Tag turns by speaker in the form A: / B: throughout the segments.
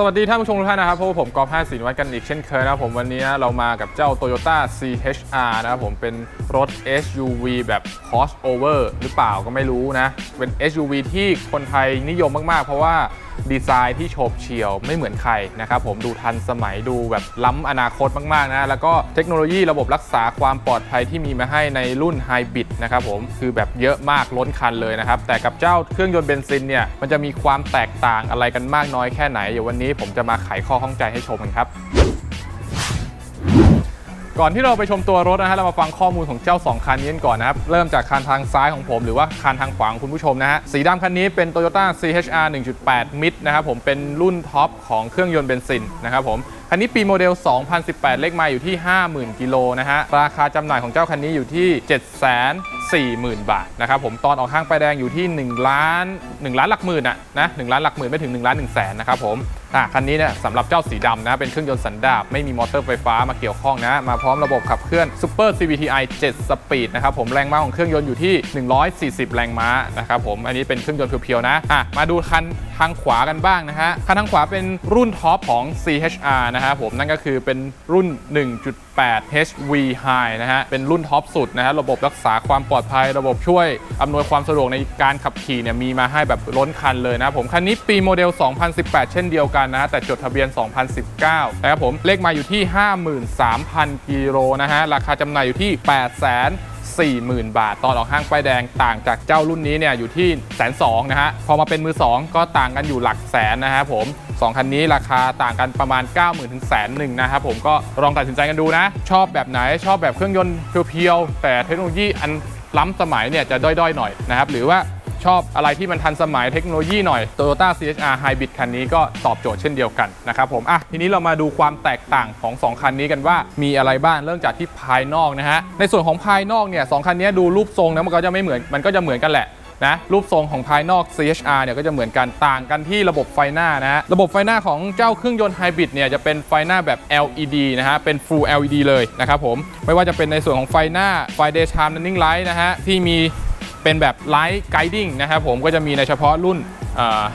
A: สวัสดีท่านผู้ชมทุกท่านนะครับพบกับผมกอล์ฟ5สินวัดกันอีกเช่นเคยนะครับผมวันนี้เรามากับเจ้า Toyota CHR นะครับผมเป็นรถ SUV แบบ crossover หรือเปล่าก็ไม่รู้นะ เป็น SUV ที่คนไทยนิยมมาก ๆ เพราะว่า ดีไซน์ที่โฉบเฉี่ยวไม่เหมือนใครนะครับผมดูทันสมัยดูแบบล้ำอนาคตมากๆนะแล้วก็เทคโนโลยีระบบรักษาความปลอดภัยที่มีมาให้ในรุ่นไฮบริดนะครับผมคือแบบเยอะมากล้นคันเลยนะครับแต่กับเจ้าเครื่องยนต์เบนซินเนี่ยมันจะมีความแตกต่างอะไรกันมากน้อยแค่ไหนเดี๋ยววันนี้ผมจะมาไขข้อข้องใจให้ชมกันครับ ก่อนที่เราไปชมตัวรถนะฮะเรามาฟังข้อมูลของเจ้า 2 คันนี้กันก่อนนะครับ เริ่มจากคันทางซ้ายของผม หรือว่าคันทางขวาของคุณผู้ชมนะฮะ สีดำคันนี้เป็น Toyota CHR 1.8 Mid นะครับผมเป็นรุ่นท็อปของเครื่องยนต์เบนซินนะครับผมคันนี้ปีโมเดล 2018 เลขไมาอยู่ที่ 50,000 กิโลนะฮะ ราคาจำหน่ายของเจ้าคันนี้อยู่ที่ 740,000 บาทนะครับผมตอนออกห้างไปแดงอยู่ที่1ล้าน1ล้านหลักหมื่นอะนะ1ล้านหลักหมื่นไม่ถึง1ล้าน1แสนนะครับผม อะคันนี้เนี่ยสำหรับเจ้าสีดำนะ เป็นเครื่องยนต์สันดาปไม่มีมอเตอร์ไฟฟ้ามาเกี่ยวข้องนะ มาพร้อมระบบขับเคลื่อน Super CVTi 7 สปีดนะครับผมแรงม้าของเครื่องยนต์อยู่ที่ 140 แรงม้านะครับผมอันนี้เป็นเครื่องยนต์เพียวๆนะอะมาดูคันทางขวากันบ้างนะฮะคันทางขวาเป็นรุ่นท็อปของ CHR นะฮะผมนั่นก็คือเป็นรุ่น 1.8 HV High นะฮะเป็นรุ่นท็อปสุดนะฮะระบบรักษาความปลอดภัย ระบบช่วยอำนวยความสะดวกในการขับขี่เนี่ยมีมาให้แบบล้นคันเลยนะผมคันนี้ปีโมเดล 2018 เช่นเดียวกันนะฮะแต่จดทะเบียน 2019 นะครับผมเลขมาอยู่ที่ 53,000 กิโลนะฮะ ราคาจำหน่ายอยู่ที่8 0 0 40,000 บาท ตอนออกห้างป้ายแดงต่างจากเจ้ารุ่นนี้เนี่ยอยู่ที่แสนสองนะฮะ พอมาเป็นมือ 2 ก็ต่างกันอยู่หลักแสนนะฮะผม 2 คันนี้ราคาต่างกันประมาณ 90,000ถึงแสนหนึ่งนะครับผมก็ลองตัดสินใจกันดูนะ ชอบแบบไหนชอบแบบเครื่องยนต์เพียวๆแต่เทคโนโลยีอันล้ำสมัยเนี่ยจะด้อยๆหน่อยนะครับหรือว่า ชอบอะไรที่มันทันสมัยเทคโนโลยีหน่อย Toyota CHR Hybrid คันนี้ก็ตอบโจทย์เช่นเดียวกันนะครับผมอะทีนี้เรามาดูความแตกต่างของ 2 คันนี้กันว่ามีอะไรบ้างเริ่มจากที่ภายนอกนะฮะในส่วนของภายนอกเนี่ยสองคันนี้ดูรูปทรงนะมันก็จะไม่เหมือนมันก็จะเหมือนกันแหละนะรูปทรงของภายนอก CHR เนี่ยก็จะเหมือนกันต่างกันที่ระบบไฟหน้านะฮะระบบไฟหน้าของเจ้าเครื่องยนต์ไฮบริดเนี่ยจะเป็นไฟหน้าแบบ LED นะฮะเป็น Full LED เลยนะครับผมไม่ว่าจะเป็นในส่วนของไฟหน้าไฟ Daytime Running Light นะฮะที่มี เป็นแบบไลท์ไกดิ้งนะครับผมก็จะมีในเฉพาะรุ่น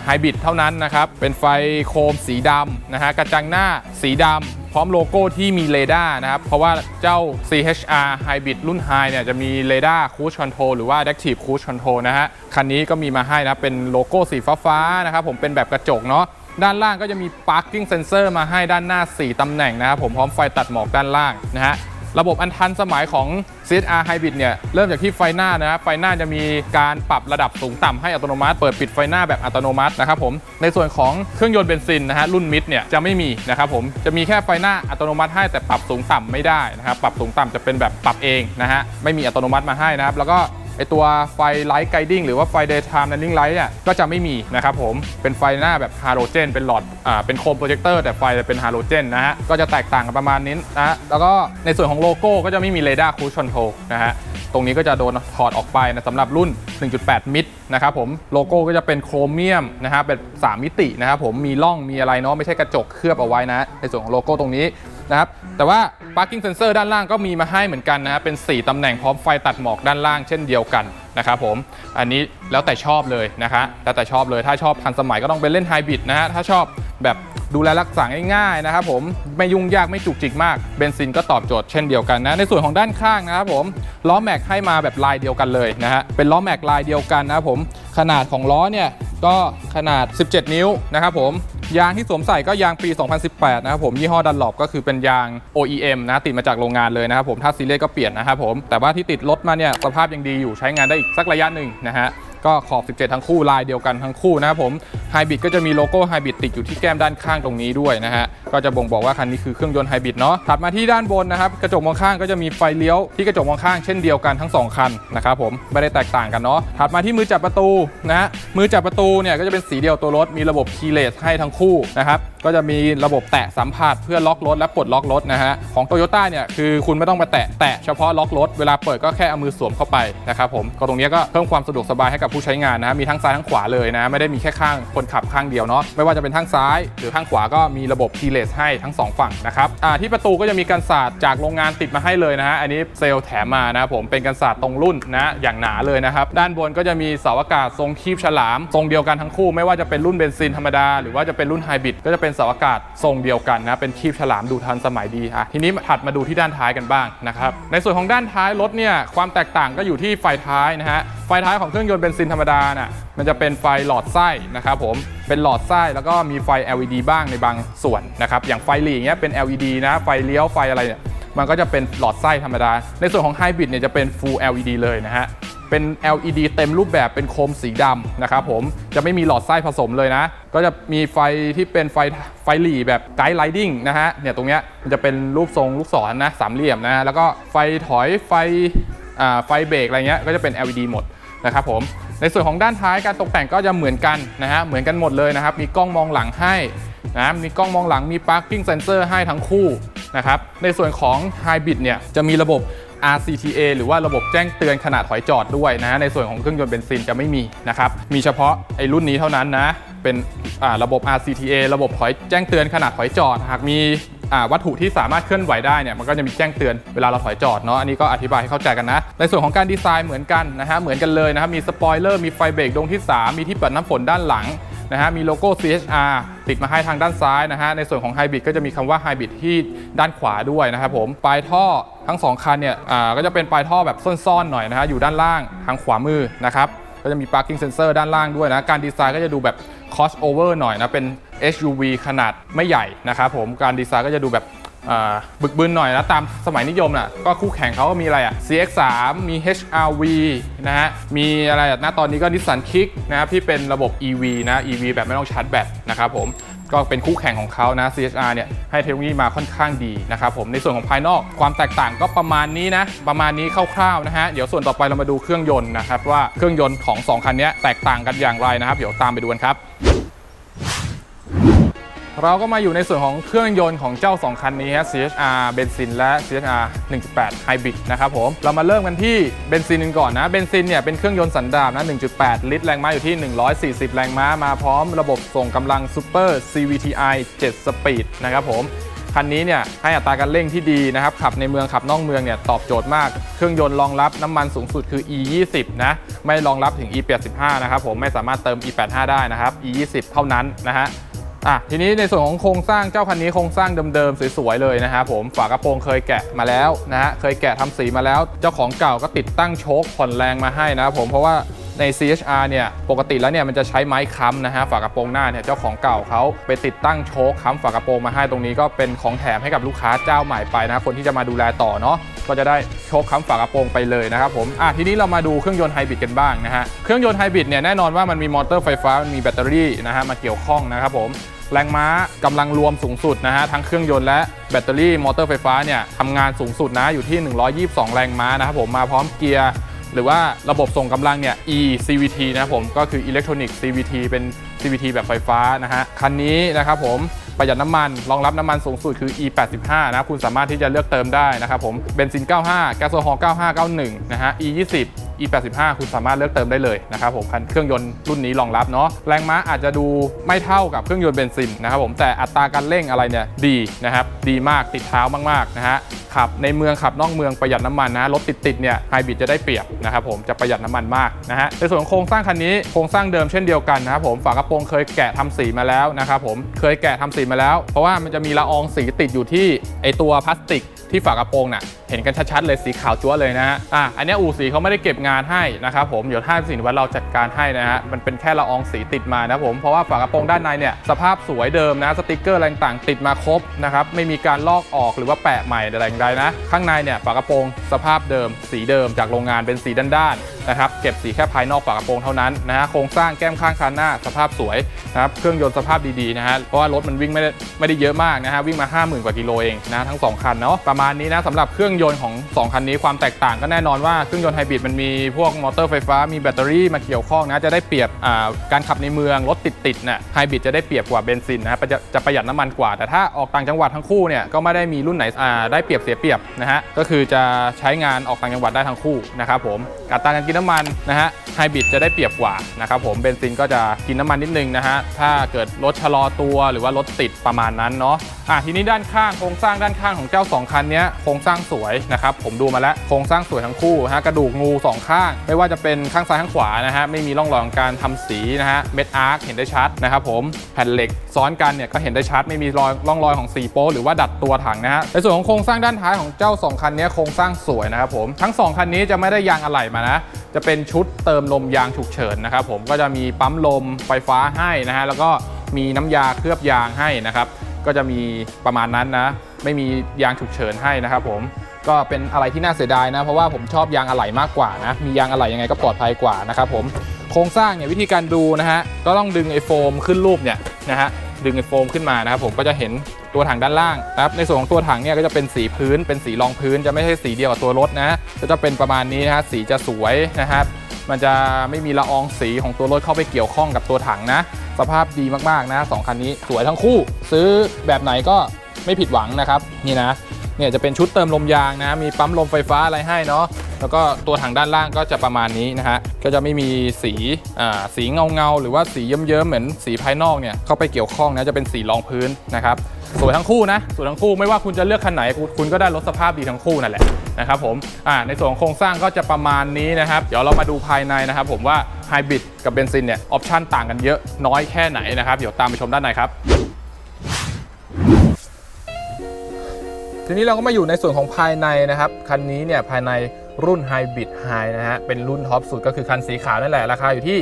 A: ไฮบริดเท่านั้นนะครับ เป็นไฟโคมสีดำนะฮะกระจังหน้าสีดำพร้อมโลโก้ที่มีเรดาร์นะครับ เพราะว่าเจ้า CHR Hybrid รุ่น High เนี่ยจะมีเรดาร์ Cruise Control หรือว่า Adaptive Cruise Control นะฮะ คันนี้ก็มีมาให้นะ เป็นโลโก้สีฟ้าๆนะครับผมเป็นแบบกระจกเนาะด้านล่างก็จะมี Parking Sensor มาให้ด้านหน้า 4 ตำแหน่งนะครับผมพร้อมไฟตัดหมอกด้านล่างนะฮะ ระบบอันทันสมัยของ CSR Hybrid เนี่ยเริ่มจากที่ไฟหน้านะครับไฟหน้าจะมีการปรับระดับสูงต่ำให้อัตโนมัติ เปิดปิดไฟหน้าแบบอัตโนมัตินะครับผมในส่วนของเครื่องยนต์เบนซินนะฮะรุ่นมิดเนี่ยจะไม่มีนะครับผมจะมีแค่ไฟหน้าอัตโนมัติให้แต่ปรับสูงต่ำไม่ได้นะครับปรับสูงต่ำจะเป็นแบบปรับเองนะฮะไม่มีอัตโนมัติมาให้นะครับแล้วก็ ไอตัวไฟไลท์ไกดิ้งหรือว่าไฟ daytime running light เนี่ยก็จะไม่มีนะครับผมเป็นไฟหน้าแบบฮาโลเจนเป็นหลอดอ่าเป็นโคมโปรเจคเตอร์แต่ไฟจะเป็นฮาโลเจนนะฮะก็จะแตกต่างกันประมาณนี้นะแล้วก็ในส่วนของโลโก้ก็จะไม่มีเรดาร์คูชคอนโทรนะฮะตรงนี้ก็จะโดนถอดออกไปนะสำหรับรุ่น 1.8 มิดนะครับผมโลโก้ก็จะเป็นโครเมียมนะฮะเป็น 3 มิตินะครับผมมีร่องมีอะไรเนาะไม่ใช่กระจกเคลือบเอาไว้นะในส่วนของโลโก้ตรงนี้ นะครับแต่ว่า parking sensor ด้านล่างก็มีมาให้เหมือนกันนะเป็น 4ตำแหน่งพร้อมไฟตัดหมอกด้านล่างเช่นเดียวกันนะครับผมอันนี้แล้วแต่ชอบเลยนะคะแล้วแต่ชอบเลยถ้าชอบทันสมัยก็ต้องไปเล่นไฮบริดนะฮะถ้าชอบแบบดูแลรักษาง่ายๆนะครับผมไม่ยุ่งยากไม่จุกจิกมากเบนซินก็ตอบโจทย์เช่นเดียวกันนะในส่วนของด้านข้างนะครับผมล้อแม็กให้มาแบบลายเดียวกันเลยนะฮะเป็นล้อแม็กลายเดียวกันนะครับผม ขนาดของล้อเนี่ยก็ขนาด 17 นิ้วนะครับผมยางที่สวมใส่ก็ยางปี 2018 นะครับผมยี่ห้อดันหลบก็คือเป็นยาง OEM นะติดมาจากโรงงานเลยนะครับผมถ้าซีเรียสก็เปลี่ยนนะครับผมแต่ว่าที่ติดรถมาเนี่ยสภาพยังดีอยู่ใช้งานได้อีกสักระยะหนึ่งนะฮะ ก็ขอบ 17 ทั้งคู่ลายเดียวกันทั้งคู่นะครับผมไฮบริดก็จะมีโลโก้ไฮบริดติดอยู่ที่แก้มด้านข้างตรงนี้ด้วยนะฮะก็จะบ่งบอกว่าคันนี้คือเครื่องยนต์ไฮบริดเนาะถัดมาที่ด้านบนนะครับกระจกมองข้างก็จะมีไฟเลี้ยวที่กระจกมองข้างเช่นเดียวกันทั้ง 2 คันนะครับผมไม่ได้แตกต่างกันเนาะถัดมาที่มือจับประตูนะฮะมือจับประตูเนี่ยก็จะเป็นสีเดียวตัวรถมีระบบคีย์เลสให้ทั้งคู่นะครับก็จะมีระบบแตะสัมผัสเพื่อล็อกรถและปลดล็อกรถนะฮะของ Toyota เนี่ยคือคุณไม่ต้องมาแตะแตะเฉพาะล็อกรถเวลาเปิดก็แค่เอามือสวมเข้าไปนะครับผมก็ตรงนี้ก็เพิ่มความสะดวกสบายให้กับผู้ใช้งานนะมีทั้งซ้ายทั้งขวาเลยนะไม่ได้มีแค่ข้างคนขับข้างเดียวเนาะไม่ว่าจะเป็นทั้งซ้าย หรือข้างขวาก็มีระบบ keyless ให้ทั้งสองฝั่งนะครับที่ประตูก็จะมีกันศาสตร์จากโรงงานติดมาให้เลยนะฮะอันนี้เซลล์แถมมานะผมเป็นกันศาสตร์ตรงรุ่นนะอย่างหนาเลยนะครับด้านบนก็จะมีเสาอากาศทรงคีบฉลาม ทรงเดียวกันทั้งคู่ไม่ว่าจะเป็นรุ่นเบนซินธรรมดาหรือว่าจะเป็นรุ่นไฮบริดก็จะเป็นเสาอากาศทรงเดียวกันนะเป็นคีบฉลามดูทันสมัยดีอะทีนี้ถัดมาดูที่ด้านท้ายกันบ้างนะครับในส่วนของด้านท้ายรถเนี่ยความแตกต่างก็อยู่ที่ไฟท้ายนะฮะไฟท้ายของเครื่องยนต์เบนซินธรรมดาน่ะมันจะเป็นไฟหลอดไส้นะครับผมเป็นหลอดไส้แล้วก็มีไฟ LED บ้างในบางส่วนนะครับอย่างไฟหลีอย่างเงี้ยเป็น LED นะไฟเลี้ยวไฟอะไรเนี่ยมันก็จะเป็นหลอดไส้ธรรมดา ในส่วนของไฮบริดเนี่ยจะเป็น Full LED เลยนะฮะเป็น LED เต็มรูปแบบเป็นโคมสีดำนะครับผมจะไม่มีหลอดไส้ผสมเลยนะ ก็จะมีไฟที่เป็นไฟไฟหลีแบบไกด์ไลดิ้งนะฮะเนี่ยตรงเนี้ยมันจะเป็นรูปทรงลูกศรนะสามเหลี่ยมนะฮะแล้วก็ไฟถอยไฟไฟเบรกอะไรเงี้ยก็จะเป็น LED หมดนะครับผม ในส่วนของด้านท้ายการตกแต่งก็จะเหมือนกันนะฮะเหมือนกันหมดเลยนะครับ มีกล้องมองหลังให้นะมีกล้องมองหลังมี parking sensor ให้ทั้งคู่นะครับในส่วนของ Hybrid เนี่ยจะมีระบบ RCTA หรือว่าระบบแจ้งเตือนขณะถอยจอดด้วยนะในส่วนของเครื่องยนต์เบนซินจะไม่มีนะครับมีเฉพาะไอ้รุ่นนี้เท่านั้นนะเป็นระบบ RCTA ระบบถอยแจ้งเตือนขณะถอยจอด หากมี วัตถุที่สามารถเคลื่อนไหวได้เนี่ยมันก็จะมีแจ้งเตือนเวลาเราถอยจอดเนาะอันนี้ก็อธิบายให้เข้าใจกันนะ ในส่วนของการดีไซน์เหมือนกันนะฮะเหมือนกันเลยนะครับมีสปอยเลอร์มีไฟเบรกดวงที่ 3 มีที่ปัดน้ำฝนด้านหลังนะฮะมีโลโก้ CHR ติดมาให้ทางด้านซ้ายนะฮะในส่วนของไฮบริดก็จะมีคำว่าไฮบริดที่ด้านขวาด้วยนะครับผมปลายท่อทั้ง 2 คันเนี่ยอ่าก็จะเป็นปลายท่อแบบซ่อนๆหน่อยนะฮะอยู่ด้านล่างทางขวามือนะครับก็จะมี parking sensor ด้านล่างด้วยนะ การดีไซน์ก็จะดูแบบ crossover หน่อยนะ เป็น SUV ขนาดไม่ใหญ่นะครับผมการดีไซน์ก็จะดูแบบบึกบึนหน่อยนะตามสมัยนิยมน่ะก็คู่แข่งเขาก็มีอะไรอะ CX3 มี HRV นะฮะมีอะไรอะตอนนี้ก็ Nissan Kick นะครับที่เป็นระบบ EV นะ EV แบบไม่ต้องชาร์จแบตนะครับผมก็เป็นคู่แข่งของเขานะ CHR เนี่ยให้เทคโนโลยีมาค่อนข้างดีนะครับผมในส่วนของภายนอกความแตกต่างก็ประมาณนี้นะ ประมาณนี้คร่าวๆนะฮะ เดี๋ยวส่วนต่อไปเรามาดูเครื่องยนต์นะครับว่าเครื่องยนต์ของสองคันนี้แตกต่างกันอย่างไรนะครับ เดี๋ยวตามไปดูกันครับ เราก็มาอยู่ในส่วนของเครื่องยนต์ของเจ้า 2 คันนี้ฮะ CHR เบนซินและ CHR 1.8 Hybrid นะครับผม เรามาเริ่มกันที่เบนซินกันก่อนนะ เบนซินเนี่ยเป็นเครื่องยนต์สันดาปนะ 1.8 ลิตร แรงม้าอยู่ที่ 140 แรงม้า มาพร้อมระบบส่งกำลัง Super CVTi 7 Speed นะครับผม คันนี้เนี่ยให้อัตราการเร่งที่ดีนะครับ ขับในเมืองขับนอกเมืองเนี่ยตอบโจทย์มาก เครื่องยนต์รองรับน้ำมันสูงสุดคือ E 2 0 นะ ไม่รองรับถึง E 8 5 นะครับผม ไม่สามารถเติม E 8 5 ได้นะครับ E 2 0 เท่านั้นนะฮะ อะทีนี้ในส่วนของโครงสร้างเจ้าคันนี้โครงสร้างเดิมๆสวยๆเลยนะฮะผมฝากระโปรงเคยแกะมาแล้วนะฮะเคยแกะทำสีมาแล้ว เจ้าของเก่าก็ติดตั้งโชคผ่อนแรงมาให้นะครับผมเพราะว่าใน CHR เนี่ยปกติแล้วเนี่ยมันจะใช้ไม้ค้ำนะฮะฝากระโปรงหน้าเนี่ยเจ้าของเก่าเขาไปติดตั้งโชคค้ำฝากระโปรงมาให้ตรงนี้ก็เป็นของแถมให้กับลูกค้าเจ้าใหม่ไปนะคนที่จะมาดูแลต่อเนาะก็จะได้โชคค้ำฝากระโปรงไปเลยนะครับผมอะทีนี้เรามาดูเครื่องยนต์ไฮบริดกันบ้างนะฮะเครื่องยนต์ไฮบริดเนี่ยแน่นอนว่ามันมีมอเตอร์ไฟฟ้ามันมีแบตเตอรี่นะฮะมาเกี่ยวข้องนะครับผม แรงม้ากำลังรวมสูงสุดนะฮะทั้งเครื่องยนต์และแบตเตอรี่มอเตอร์ไฟฟ้าเนี่ยทำงานสูงสุดนะอยู่ที่ 122 แรงม้านะครับผมมาพร้อมเกียร์หรือว่าระบบส่งกำลังเนี่ย E CVT นะครับผมก็คือ Electronic CVT เป็น CVT แบบไฟฟ้านะฮะ คันนี้นะครับผมประหยัดน้ำมัน รองรับน้ำมันสูงสุดคือ E 8 5 นะคุณสามารถที่จะเลือกเติมได้นะครับผมเบนซิน 95 แก๊สโซฮอล์ 95 91 นะฮะ E 20 E 85 คุณสามารถเลือกเติมได้เลยนะครับผมคันเครื่องยนต์รุ่นนี้รองรับเนาะแรงม้าอาจจะดูไม่เท่ากับเครื่องยนต์เบนซินนะครับผมแต่อัตราการเร่งอะไรเนี่ยดีนะครับดีมากติดเท้ามากๆนะฮะ ขับในเมืองขับนอกเมืองประหยัดน้ำมันนะรถติดๆเนี่ยไฮบริดจะได้เปรียบนะครับผมจะประหยัดน้ำมันมากนะฮะในส่วนของโครงสร้างคันนี้โครงสร้างเดิมเช่นเดียวกันนะครับผมฝากระโปรงเคยแกะทำสีมาแล้วนะครับผมเคยแกะทำสีมาแล้ว เพราะว่ามันจะมีละอองสีติดอยู่ที่ไอตัวพลาสติก ที่ฝากระโปรงน่ะเห็นกันชัดๆเลยสีขาวจั๊วเลยนะฮะอะอันนี้อู่สีเขาไม่ได้เก็บงานให้นะครับผมเดี๋ยวถ้าสินวัตเราจัดการให้นะฮะมันเป็นแค่ละอองสีติดมานะผมเพราะว่าฝากระโปรงด้านในเนี่ยสภาพสวยเดิมนะสติกเกอร์อะไรต่างติดมาครบนะครับไม่มีการลอกออกหรือว่าแปะใหม่อะไรใดนะ ข้างในเนี่ยฝากระโปรงสภาพเดิม สีเดิมจากโรงงานเป็นสีด้านๆนะครับเก็บสีแค่ภายนอกฝากระโปรงเท่านั้นนะฮะโครงสร้างแก้มข้างคันหน้าสภาพสวยนะครับเครื่องยนต์สภาพดีๆนะฮะเพราะว่ารถมันวิ่งไม่ได้ไม่ได้เยอะมากนะฮะวิ่งมา 50,000 กว่ากิโลเองนะทั้งสองคันเนาะประมาณนี้นะสำหรับเครื่องยนต์ของ 2 คันนี้ความแตกต่างก็แน่นอนว่าเครื่องยนต์ไฮบริดมันมีพวกมอเตอร์ไฟฟ้ามีแบตเตอรี่มาเกี่ยวข้องนะจะได้เปรียบการขับในเมืองรถติดๆนี่ยไฮบริดจะได้เปรียบกว่าเบนซินนะจะจะประหยัดน้ำมันกว่า แต่ถ้าออกต่างจังหวัดทั้งคู่เนี่ยก็ไม่ได้มีรุ่นไหนได้เปรียบเสียเปรียบนะฮะก็คือจะใช้งานออกต่างจังหวัดได้ทั้งคู่นะครับผมอัตราการกินน้ำมันนะฮะไฮบริดจะได้เปรียบกว่านะครับผมเบนซินก็จะกินน้ำมันนิดนึงนะฮะถ้าเกิดรถชะลอตัวหรือว่ารถติดประมาณนั้นเนาะอะทีนี้ด้านข้างโครงสร้างด้านข้างของเจ้า 2 คันนี้โครงสร้างสวยนะครับผมดูมาแล้วโครงสร้างสวยทั้งคู่ฮะกระดูกงูสองข้าง ไม่ว่าจะเป็นข้างซ้ายข้างขวานะฮะไม่มีร่องรอยของการทำสีนะฮะเม็ดอาร์คเห็นได้ชัดนะครับผมแผ่นเหล็กซ้อนกันเนี่ยก็เห็นได้ชัดไม่มีรอยร่องรอยของสีโป๊หรือว่าดัดตัวถังนะฮะในส่วนของโครงสร้างด้านท้ายของเจ้า 2 คันนี้โครงสร้างสวยนะครับผมทั้ง 2 คันนี้จะไม่ได้ยางอะไหล่มานะจะเป็นชุดเติมลมยางฉุกเฉินนะครับผมก็จะมีปั๊มลมไฟฟ้าให้นะฮะแล้วก็มีน้ำยาเคลือบยางให้นะครับก็จะมีประมาณนั้นนะ ไม่มียางฉุกเฉินให้นะครับผมก็เป็นอะไรที่น่าเสียดายนะ เพราะว่าผมชอบยางอะไหล่มากกว่านะมียางอะไหล่ยังไงก็ปลอดภัยกว่านะครับผมโครงสร้างเนี่ยวิธีการดูนะฮะก็ต้องดึงไอโฟมขึ้นรูปเนี่ยนะฮะดึงไอโฟมขึ้นมานะครับผมก็จะเห็นตัวถังด้านล่างนะครับในส่วนของตัวถังเนี่ยก็จะเป็นสีพื้น เป็นสีรองพื้นจะไม่ใช่สีเดียวกับตัวรถนะก็จะเป็นประมาณนี้นะฮะสีจะสวยนะครับมันจะไม่มีละอองสีของตัวรถเข้าไปเกี่ยวข้องกับตัวถังนะ สภาพดีมากๆนะสองคันนี้สวยทั้งคู่ ซื้อแบบไหนก็ ไม่ผิดหวังนะครับนี่นะเนี่ยจะเป็นชุดเติมลมยางนะ มีปั๊มลมไฟฟ้าอะไรให้เนาะแล้วก็ตัวถังด้านล่างก็จะประมาณนี้นะฮะก็จะไม่มีสีอ่าสีเงาเงาหรือว่าสีเยิ้มๆเหมือนสีภายนอกเนี่ยเข้าไปเกี่ยวข้องนะจะเป็นสีรองพื้นนะครับสวยทั้งคู่นะสวยทั้งคู่ไม่ว่าคุณจะเลือกคันไหนคุณคุณก็ได้รถสภาพดีทั้งคู่นั่นแหละนะครับผมอ่าในส่วนของโครงสร้างก็จะประมาณนี้นะครับ เดี๋ยวเรามาดูภายในนะครับ ผมว่าไฮบริดกับเบนซินเนี่ยออปชันต่างกันเยอะน้อยแค่ไหนนะครับเดี๋ยวตามไปชมด้านในครับ ทีนี้เราก็มาอยู่ในส่วนของภายในนะครับ คันนี้เนี่ยภายใน รุ่น Hybrid High นะฮะ เป็นรุ่นท็อปสุดก็คือคันสีขาวนั่นแหละ ราคาอยู่ที่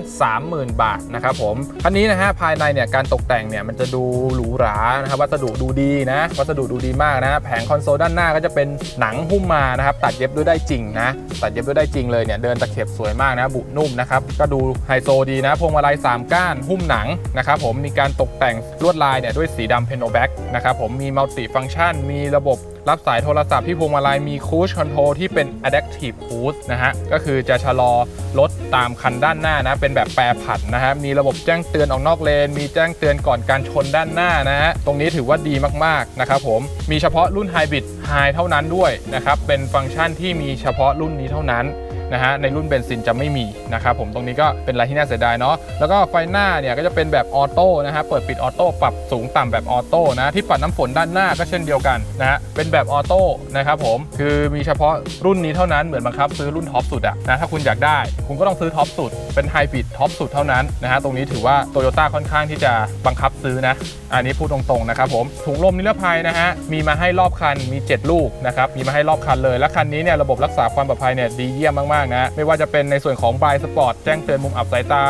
A: 830,000 บาทนะครับผม คันนี้นะฮะภายในเนี่ยการตกแต่งเนี่ยมันจะดูหรูหรานะครับวัสดุดูดีนะ วัสดุดูดีมากนะ แผงคอนโซลด้านหน้าก็จะเป็นหนังหุ้มมานะครับตัดเย็บด้วยได้จริงนะตัดเย็บด้วยได้จริงเลยเนี่ยเดินตะเข็บสวยมากนะบุนุ่มนะครับก็ดูไฮโซดีนะพวงมาลัย3ก้านหุ้มหนังนะครับผมมีการตกแต่งลวดลายเนี่ยด้วยสีดำเพนโนแบ็กนะครับผมมีมัลติฟัง c t ชัน มีระบบรับสายโทรศัพท์ที่พวงมาลัยมีคูชคอนโทรลที่เป็น Adaptive Cruise นะฮะ ก็คือจะชะลอรถตามคันด้านหน้านะ เป็นแบบแปรผันนะฮะ มีระบบแจ้งเตือนออกนอกเลน มีแจ้งเตือนก่อนการชนด้านหน้านะฮะ ตรงนี้ถือว่าดีมากๆนะครับผม มีเฉพาะรุ่น Hybrid High เท่านั้นด้วยนะครับ เป็นฟังก์ชันที่มีเฉพาะรุ่นนี้เท่านั้น นะฮะในรุ่นเบนซินจะไม่มีนะครับผมตรงนี้ก็เป็นอะไรที่น่าเสียดายเนาะแล้วก็ไฟหน้าเนี่ยก็จะเป็นแบบออโต้นะฮะเปิดปิดออโต้ปรับสูงต่ำแบบออโต้นะที่ปัดน้ำฝนด้านหน้าก็เช่นเดียวกันนะฮะเป็นแบบออโต้นะครับผมคือมีเฉพาะรุ่นนี้เท่านั้นเหมือนบังคับซื้อรุ่นท็อปสุดอะนะถ้าคุณอยากได้ คุณก็ต้องซื้อท็อปสุดเป็นไฮบริดท็อปสุดเท่านั้นนะฮะตรงนี้ถือว่าโตโยต้าค่อนข้างที่จะบังคับซื้อนะ อันนี้พูดตรงๆนะครับผมถุงลมนิรภัยนะฮะมีมาให้รอบคันมี 7 ลูกนะครับมีมาให้รอบคันเลยและคันนี้เนี่ยระบบรักษาความปลอดภัยเนี่ยดีเยี่ยมมากๆนะไม่ว่าจะเป็นในส่วนของบายสปอร์ตแจ้งเตือนมุมอับสายตา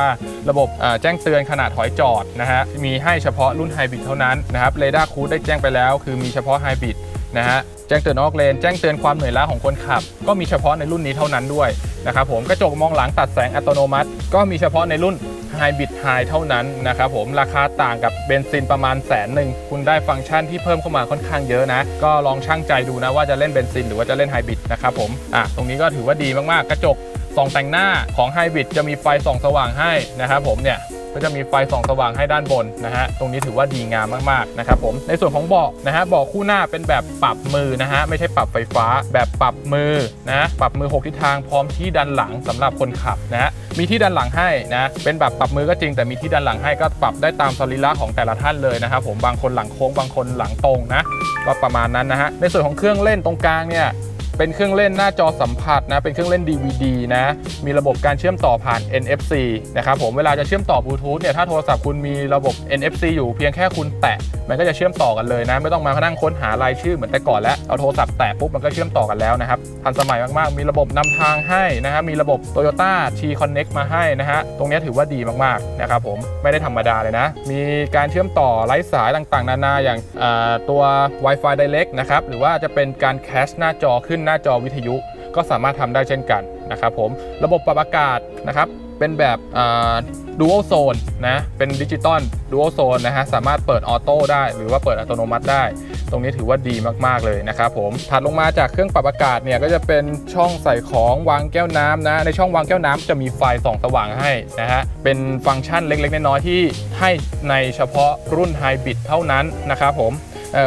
A: ระบบแจ้งเตือนขนาดถอยจอดนะฮะมีให้เฉพาะรุ่นไฮบริดเท่านั้นนะครับเรดาร์คูดได้แจ้งไปแล้ว คือมีเฉพาะไฮบริดนะฮะแจ้งเตือนนอกเลน แจ้งเตือนความเหนื่อยล้าของคนขับ ก็มีเฉพาะในรุ่นนี้เท่านั้นด้วยนะครับผมกระจกมองหลังตัดแสงอัตโนมัติ ก็มีเฉพาะในรุ่น ไฮบริดไฮเท่านั้นนะครับผมราคาต่างกับเบนซินประมาณแสนหนึ่งคุณได้ฟังก์ชันที่เพิ่มเข้ามาค่อนข้างเยอะนะ ก็ลองช่างใจดูนะว่าจะเล่นเบนซินหรือว่าจะเล่นไฮบริดนะครับผมอะตรงนี้ก็ถือว่าดีมากๆ กระจกส่องแต่งหน้าของไฮบริดจะมีไฟส่องสว่างให้นะครับผมเนี่ย ก็จะมีไฟส่องสว่างให้ด้านบนนะฮะตรงนี้ถือว่าดีงามมากๆนะครับผมในส่วนของเบาะนะฮะเบาะคู่หน้าเป็นแบบปรับมือนะฮะไม่ใช่ปรับไฟฟ้า แบบปรับมือนะปรับมือ 6 ทิศทางพร้อมที่ดันหลังสำหรับคนขับนะฮะมีที่ดันหลังให้นะเป็นแบบปรับมือก็จริง แต่มีที่ดันหลังให้ก็ปรับได้ตามสรีระของแต่ละท่านเลยนะครับผมบางคนหลังโค้งบางคนหลังตรงนะก็ประมาณนั้นนะฮะในส่วนของเครื่องเล่นตรงกลางเนี่ย เป็นเครื่องเล่นหน้าจอสัมผัสนะ เป็นเครื่องเล่น DVD นะ มีระบบการเชื่อมต่อผ่าน NFC นะครับผม เวลาจะเชื่อมต่อบลูทูธเนี่ย ถ้าโทรศัพท์คุณมีระบบ NFC อยู่เพียงแค่คุณแตะ มันก็จะเชื่อมต่อกันเลยนะ ไม่ต้องมานั่งค้นหารายชื่อเหมือนแต่ก่อนแล้ว เอาโทรศัพท์แตะปุ๊บมันก็เชื่อมต่อกันแล้วนะครับ ทันสมัยมากๆ มีระบบนำทางให้นะฮะมีระบบ Toyota T Connect มาให้นะฮะ ตรงนี้ถือว่าดีมากๆนะครับผม ไม่ได้ธรรมดาเลยนะ มีการเชื่อมต่อไร้สายต่างๆ นานาอย่างตัว Wi-Fi Direct นะครับ หรือว่าจะเป็นการแคชหน้าจอขึ้นหน้าจอวิทยุ ก็สามารถทำได้เช่นกันนะครับผมระบบปรับอากาศนะครับเป็นแบบดูอัลโซนนะเป็นดิจิตอลดูอัลโซนนะฮะสามารถเปิดออโต้ได้ หรือว่าเปิดอัตโนมัติได้ ตรงนี้ถือว่าดีมากๆเลยนะครับผมถัดลงมาจากเครื่องปรับอากาศเนี่ยก็จะเป็นช่องใส่ของวางแก้วน้ำนะในช่องวางแก้วน้ำจะมีไฟส่องสว่างให้นะฮะเป็นฟังก์ชันเล็กๆน้อยๆที่ให้ในเฉพาะรุ่นไฮบริดเท่านั้นนะครับผม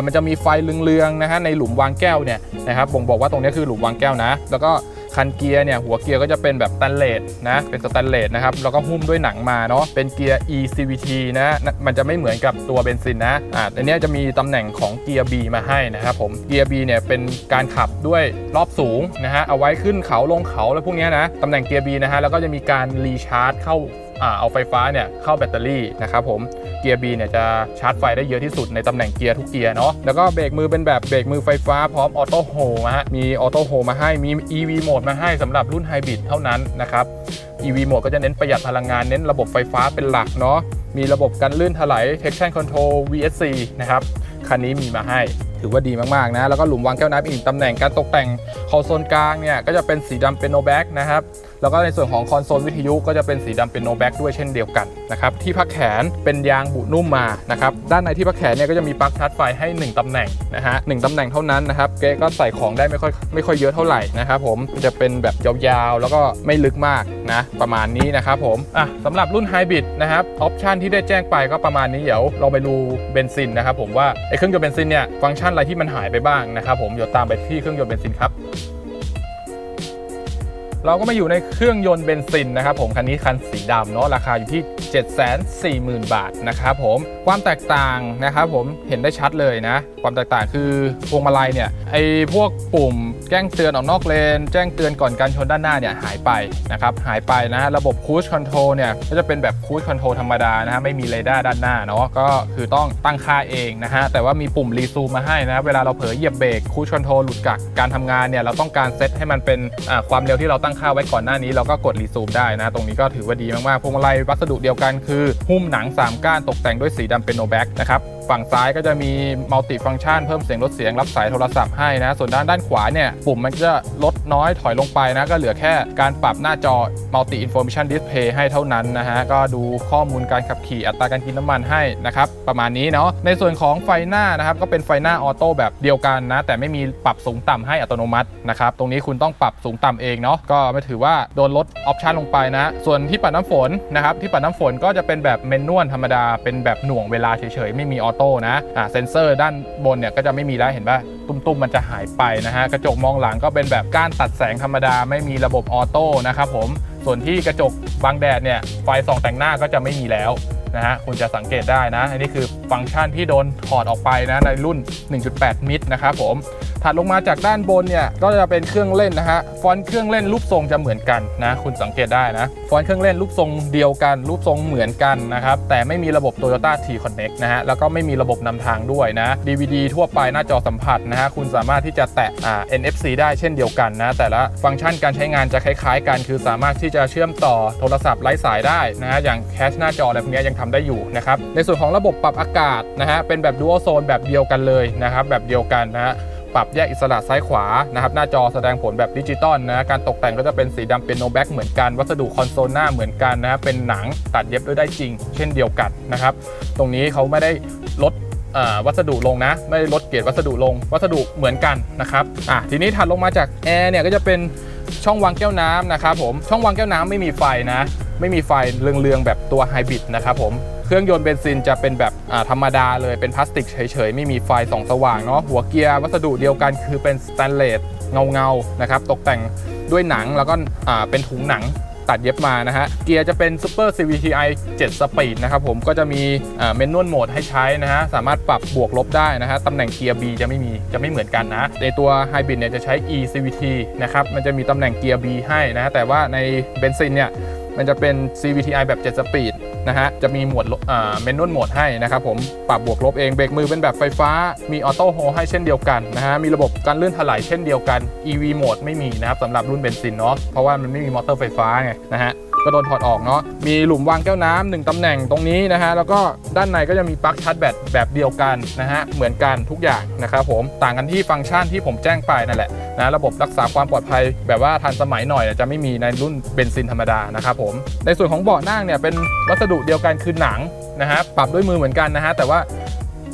A: มันจะมีไฟเรืองๆนะฮะในหลุมวางแก้วเนี่ยนะครับบ่งบอกว่าตรงนี้คือหลุมวางแก้วนะ แล้วก็คันเกียร์เนี่ยหัวเกียร์ก็จะเป็นแบบสแตนเลสนะเป็นสแตนเลสนะครับแล้วก็หุ้มด้วยหนังมาเนาะเป็นเกียร์ eCVT นะมันจะไม่เหมือนกับตัวเบนซินนะอ่าอันนี้จะมีตำแหน่งของเกียร์ B มาให้นะครับผมเกียร์ B เนี่ยเป็นการขับด้วยรอบสูงนะฮะเอาไว้ขึ้นเขาลงเขาแล้วพวกนี้นะตำแหน่งเกียร์ B นะฮะแล้วก็จะมีการรีชาร์จเข้าอ่าเอาไฟฟ้าเนี่ยเข้าแบตเตอรี่นะครับผม เกียร์ B เนี่ยจะชาร์จไฟได้เยอะที่สุดในตำแหน่งเกียร์ทุกเกียร์เนาะแล้วก็เบรกมือเป็นแบบเบรกมือไฟฟ้าพร้อมออโต้โฮมาฮะมีออโต้โฮมาให้มี EV โหมดมาให้สำหรับรุ่นไฮบริดเท่านั้นนะครับ EV โหมดก็จะเน้นประหยัดพลังงานเน้นระบบไฟฟ้าเป็นหลักเนาะมีระบบการลื่นถลาย traction control VSC นะครับคันนี้มีมาให้ถือว่าดีมากๆนะ แล้วก็หลุมวางแก้วน้ำอีกตำแหน่งการตกแต่งคอโซลกลางเนี่ย ก็จะเป็นสีดำเป็นโนแบ็กนะครับ แล้วก็ในส่วนของคอนโซลวิทยุก็จะเป็นสีดำเป็นโนแบ็กด้วยเช่นเดียวกันนะครับที่พักแขนเป็นยางบุนุ่มมานะครับด้านในที่พักแขนเนี่ยก็จะมีปลั๊กชาร์จไฟให้ 1ตำแหน่งนะฮะหนึ่งตำแหน่งเท่านั้นนะครับเก๊ก็ใส่ของได้ไม่ค่อยไม่ค่อยเยอะเท่าไหร่นะครับผมจะเป็นแบบยาวๆ แล้วก็ไม่ลึกมากนะประมาณนี้นะครับผมอะสำหรับรุ่นไฮบริดนะครับออปชันที่ได้แจ้งไปก็ประมาณนี้เดี๋ยวเราไปดูเบนซินนะครับผมว่าไอ้เครื่องยนต์เบนซินเนี่ยฟังก์ชันอะไรที่มันหายไปบ้างนะครับผมเดี๋ยวตามไปที่เครื่องยนต์เบนซินครับ เราก็มาอยู่ในเครื่องยนต์เบนซินนะครับผมคันนี้คันสีดำเนาะราคาอยู่ที่ 740,000 บาทนะครับผมความแตกต่างนะครับผมเห็นได้ชัดเลยนะ ความแตกต่างคือพวงมาลัยเนี่ยไอ้พวกปุ่มแจ้งเตือนออกนอกเลน แจ้งเตือนก่อนการชนด้านหน้าเนี่ยหายไปนะครับหายไปนะฮะระบบคูชคอนโทรลเนี่ยก็จะเป็นแบบคูชคอนโทรลธรรมดานะฮะไม่มีเรดาร์ด้านหน้าเนาะก็คือต้องตั้งค่าเองนะฮะแต่ว่ามีปุ่มรีซูมมาให้นะเวลาเราเผลอเหยียบเบรกคูชคอนโทรลหลุดกับการทำงานเนี่ยเราต้องการเซตให้มันเป็นความเร็วที่เราตั้งค่าไว้ก่อนหน้านี้เราก็กดรีซูมได้นะ ตรงนี้ก็ถือว่าดีมากๆพวงมาลัยวัสดุเดียวกันคือ หุ้มหนัง 3 ก้านตกแต่งด้วยสีดำเป็นโนแบ็กนะครับ ฝั่งซ้ายก็จะมีมัลติฟัง c t ชันเพิ่มเสียงลดเสียงรับสายโทรศัพท์ให้นะ ส่วนด้านด้านขวาเนี่ยปุ่มมันจะลดน้อยถอยลงไปนะ ก็เหลือแค่การปรับหน้าจอ Multi Information Display ให้เท่านั้นนะฮะ ก็ดูข้อมูลการขับขี่อัตราการกินน้ำมันให้นะครับ ประมาณนี้เนาะในส่วนของไฟหน้านะครับ ก็เป็นไฟหน้าออโต้แบบเดียวกันนะ แต่ไม่มีปรับสูงต่ำให้อัตโนมัตินะครับ ตรงนี้คุณต้องปรับสูงต่ำเองเนาะก็ไม่ถือว่าโดนลดออปชันลงไปนะ ส่วนที่ปัดน้ำฝนนะครับที่ปัดน้ำฝนก็จะเป็นแบบเมนนวลธรรมดาเป็นแบบหน่วงเวลาเฉยๆไม่มีออโต้นะอ่าเซนเซอร์ด้านบนเนี่ยก็จะไม่มีแล้วเห็นป่ะตุ้มๆมันจะหายไปนะฮะกระจกมองหลังก็เป็นแบบก้านตัดแสงธรรมดาไม่มีระบบออโต้นะครับผมส่วนที่กระจกบังแดดเนี่ยไฟส่องแต่งหน้าก็จะไม่มีแล้วนะฮะคุณจะสังเกตได้นะอันนี้คือฟังก์ชันที่โดนถอดออกไปนะในรุ่น 1.8 มิตรนะครับผม ถัดลงมาจากด้านบนเนี่ยก็จะเป็นเครื่องเล่นนะฮะฟอนต์เครื่องเล่นรูปทรงจะเหมือนกันนะคุณสังเกตได้นะฟอนต์เครื่องเล่นรูปทรงเดียวกัน รูปทรงเหมือนกันนะครับแต่ไม่มีระบบ Toyota T Connect นะฮะแล้วก็ไม่มีระบบนำทางด้วยนะ DVD ทั่วไปหน้าจอสัมผัสนะฮะคุณสามารถที่จะแตะอ่า NFC ได้เช่นเดียวกันนะ แต่ละฟังก์ชันการใช้งานจะคล้ายๆ กัน คือสามารถที่จะเชื่อมต่อโทรศัพท์ไร้สายได้นะฮะอย่างแคชหน้าจออะไรพวกนี้ยังทำได้อยู่นะครับในส่วนของระบบปรับอากาศนะฮะเป็นแบบ Dual Zone แบบเดียวกันเลยนะครับแบบเดียวกันนะฮะ ปรับแยกอิสระซ้ายขวานะครับหน้าจอแสดงผลแบบดิจิตอลนะการตกแต่งก็จะเป็นสีดำเป็นโนแบ็กเหมือนกัน วัสดุคอนโซลหน้าเหมือนกันนะเป็นหนังตัดเย็บด้วยได้จริง เช่นเดียวกันนะครับตรงนี้เขาไม่ได้ลดวัสดุลงนะ ไม่ได้ลดเกรดวัสดุลง วัสดุเหมือนกันนะครับอะทีนี้ถัดลงมาจากแอร์เนี่ยก็จะเป็นช่องวางแก้วน้ำนะครับผมช่องวางแก้วน้ำไม่มีไฟนะ ไม่มีไฟเรืองๆแบบตัวไฮบริดนะครับผม เครื่องยนต์เบนซินจะเป็นแบบธรรมดาเลยเป็นพลาสติกเฉยๆ ไม่มีไฟส่องสว่างเนาะหัวเกียร์วัสดุเดียวกันคือเป็นสแตนเลสเงาๆนะครับตกแต่งด้วยหนังแล้วก็เป็นถุงหนังตัดเย็บมานะฮะ เกียร์จะเป็น Super CVTi 7 Speed นะครับผมก็จะมีเมนนวลโหมดให้ใช้นะฮะ สามารถปรับบวกลบได้นะฮะ ตำแหน่งเกียร์ B จะไม่มีจะไม่เหมือนกันนะ ในตัวไฮบริดเนี่ยจะใช้ eCVT นะครับ มันจะมีตำแหน่งเกียร์ B ให้นะฮะ แต่ว่าในเบนซินเนี่ย มันจะเป็น CVTi แบบ 7 สปีดนะฮะ จะมีโหมดเมนนวลโหมดให้นะครับผม ปรับบวกลบเอง เบรกมือเป็นแบบไฟฟ้า มีออโต้โฮให้เช่นเดียวกันนะฮะ มีระบบการเลื่อนถลายเช่นเดียวกัน EV โหมดไม่มีนะครับสำหรับรุ่นเบนซินเนาะ เพราะว่ามันไม่มีมอเตอร์ไฟฟ้าไงนะฮะก็โดนถอดออกเนาะ มีหลุมวางแก้วน้ำหนึ่งตำแหน่งตรงนี้นะฮะ แล้วก็ด้านในก็จะมีปลั๊กชาร์จแบตแบบเดียวกันนะฮะ เหมือนกันทุกอย่างนะครับผม ต่างกันที่ฟังก์ชันที่ผมแจ้งไปนั่นแหละนะ ระบบรักษาความปลอดภัยแบบว่าทันสมัยหน่อยจะไม่มีในรุ่นเบนซินธรรมดานะครับผม ในส่วนของเบาะนั่งเนี่ยเป็นวัสดุเดียวกันคือหนังนะฮะ ปรับด้วยมือเหมือนกันนะฮะ แต่ว่า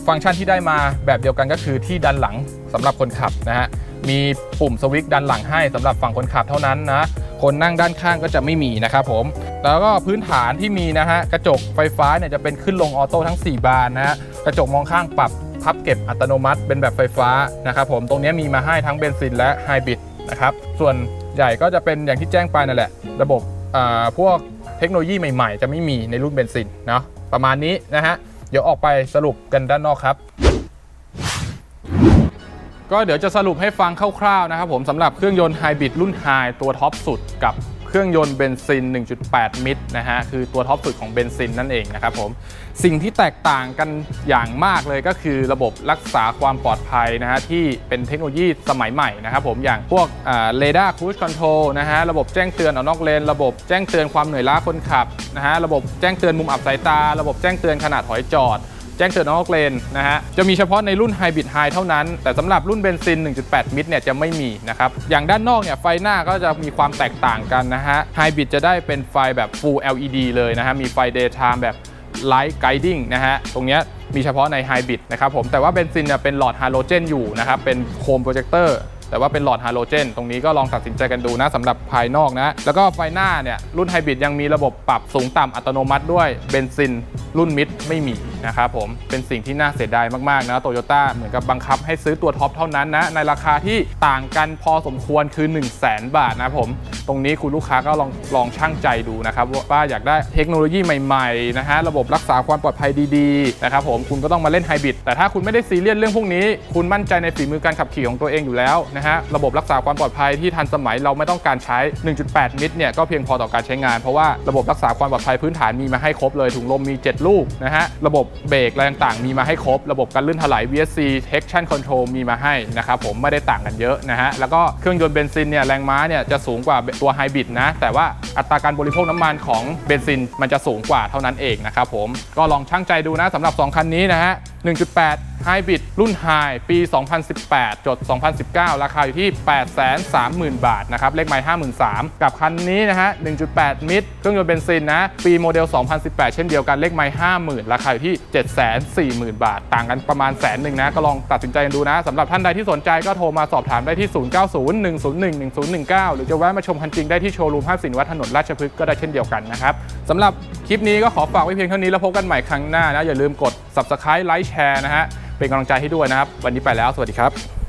A: ฟังก์ชันที่ได้มาแบบเดียวกันก็คือที่ดันหลังสำหรับคนขับนะฮะ มีปุ่มสวิตช์ดันหลังให้สำหรับฝั่งคนขับเท่านั้นนะ คนนั่งด้านข้างก็จะไม่มีนะครับผม แล้วก็พื้นฐานที่มีนะฮะกระจกไฟฟ้าเนี่ยจะเป็นขึ้นลงออโต้ทั้ง 4 บานนะฮะกระจกมองข้างปรับพับเก็บอัตโนมัติเป็นแบบไฟฟ้านะครับผมตรงนี้มีมาให้ทั้งเบนซินและไฮบริดนะครับส่วนใหญ่ก็จะเป็นอย่างที่แจ้งไปนั่นแหละ ระบบอ่าพวกเทคโนโลยีใหม่ๆ จะไม่มีในรุ่นเบนซินเนาะประมาณนี้นะฮะเดี๋ยวออกไปสรุปกันด้านนอกครับ ก็เดี๋ยวจะสรุปให้ฟังคร่าวๆนะครับผมสำหรับเครื่องยนต์ไฮบริดรุ่นไฮตัวท็อปสุดกับเครื่องยนต์เบนซิน 1.8 มิตรนะฮะ คือตัวท็อปสุดของเบนซินนั่นเองนะครับผม สิ่งที่แตกต่างกันอย่างมากเลยก็คือระบบรักษาความปลอดภัยนะฮะ ที่เป็นเทคโนโลยีสมัยใหม่นะครับผม อย่างพวกเรดาร์คูชคอนโทรลนะฮะ ระบบแจ้งเตือนออกนอกเลน ระบบแจ้งเตือนความเหนื่อยล้าคนขับนะฮะ ระบบแจ้งเตือนมุมอับสายตา ระบบแจ้งเตือนขนาดถอยจอด แจ้งเตือนนอกเลนนะฮะจะมีเฉพาะในรุ่นไฮบริดไฮเท่านั้น แต่สำหรับรุ่นเบนซิน 1.8 มิตรเนี่ยจะไม่มีนะครับ อย่างด้านนอกเนี่ยไฟหน้าก็จะมีความแตกต่างกันนะฮะไฮบริดจะได้เป็นไฟแบบ Full LED เลยนะฮะมีไฟ Daytime แบบ Light Guiding นะฮะตรงเนี้ยมีเฉพาะในไฮบริดนะครับผมแต่ว่าเบนซินเนี่ยเป็นหลอดฮาโลเจนอยู่นะครับเป็นโคมโปรเจคเตอร์ แต่ว่าเป็นหลอดฮาโลเจนตรงนี้ก็ลองตัดสินใจกันดูนะสำหรับภายนอกนะ แล้วก็ไฟหน้าเนี่ยรุ่นไฮบริดยังมีระบบปรับสูงต่ำอัตโนมัติด้วยเบนซินรุ่นมิดไม่มีนะครับผมเป็นสิ่งที่น่าเสียดายมากๆนะโตโยต้าเหมือนกับบังคับให้ซื้อตัวท็อปเท่านั้นนะในราคาที่ต่างกันพอสมควรคือ 1 0 0 0 0แบาทนะผมตรงนี้คุณลูกค้าก็ลองลองช่างใจดูนะครับว่าอยากได้เทคโนโลยีใหม่ๆนะฮะระบบรักษาความปลอดภัยดีๆนะครับผมคุณก็ต้องมาเล่นไฮบริดแต่ถ้าคุณไม่ได้ซีเรียสเรื่องพวกนี้ คุณมั่นใจในฝีมือการขับขี่ของตัวเองอยู่แล้วนะฮะระบบรักษาความปลอดภัยที่ทันสมัยเราไม่ต้องการใช้ 1.8 มิตรเนี่ยก็เพียงพอต่อการใช้งาน เพราะว่าระบบรักษาความปลอดภัยพื้นฐานมีมาให้ครบเลยถุงลมมี 7 ลูกนะฮะระบบเบรกอะไรต่างๆ มีมาให้ครบ ระบบการลื่นถลาย VSC Traction Control มีมาให้นะครับผมไม่ได้ต่างกันเยอะนะฮะแล้วก็เครื่องยนต์เบนซินเนี่ยแรงม้าเนี่ยจะสูงกว่าตัวไฮบริดนะแต่ว่าอัตราการบริโภคน้ำมันของเบนซินมันจะสูงกว่าเท่านั้นเองนะครับผมก็ลองชั่งใจดูนะสำหรับ 2 คันนี้นะฮะ 1.8ไฮบริดรุ่นไฮปี 2018 จด 2019 ราคาอยู่ที่ 830,000 บาทนะครับ เลขไมล์53,000 กับคันนี้นะฮะ 1.8 มิตรเครื่องยนต์เบนซินนะ ปีโมเดล 2018 เช่นเดียวกัน เลขไมล์50,000 ราคาอยู่ที่ 740,000 บาท ต่างกันประมาณแสนหนึ่งนะ ก็ลองตัดสินใจกันดูนะสำหรับท่านใดที่สนใจก็โทรมาสอบถามได้ที่ 0901011019 หรือจะแวะมาชมคันจริงได้ที่โชว์รูมห้างสินวัฒน์ถนนราชพฤกษ์ก็ได้เช่นเดียวกันนะครับสำหรับคลิปนี้ก็ขอฝากไว้เพียงเท่านี้แล้วพบกันใหม่ครั้งหน้านะอย่าลืมกด subscribe ไลค์แชร์นะฮะเป็นกำลังใจให้ด้วยนะครับ วันนี้ไปแล้วสวัสดีครับ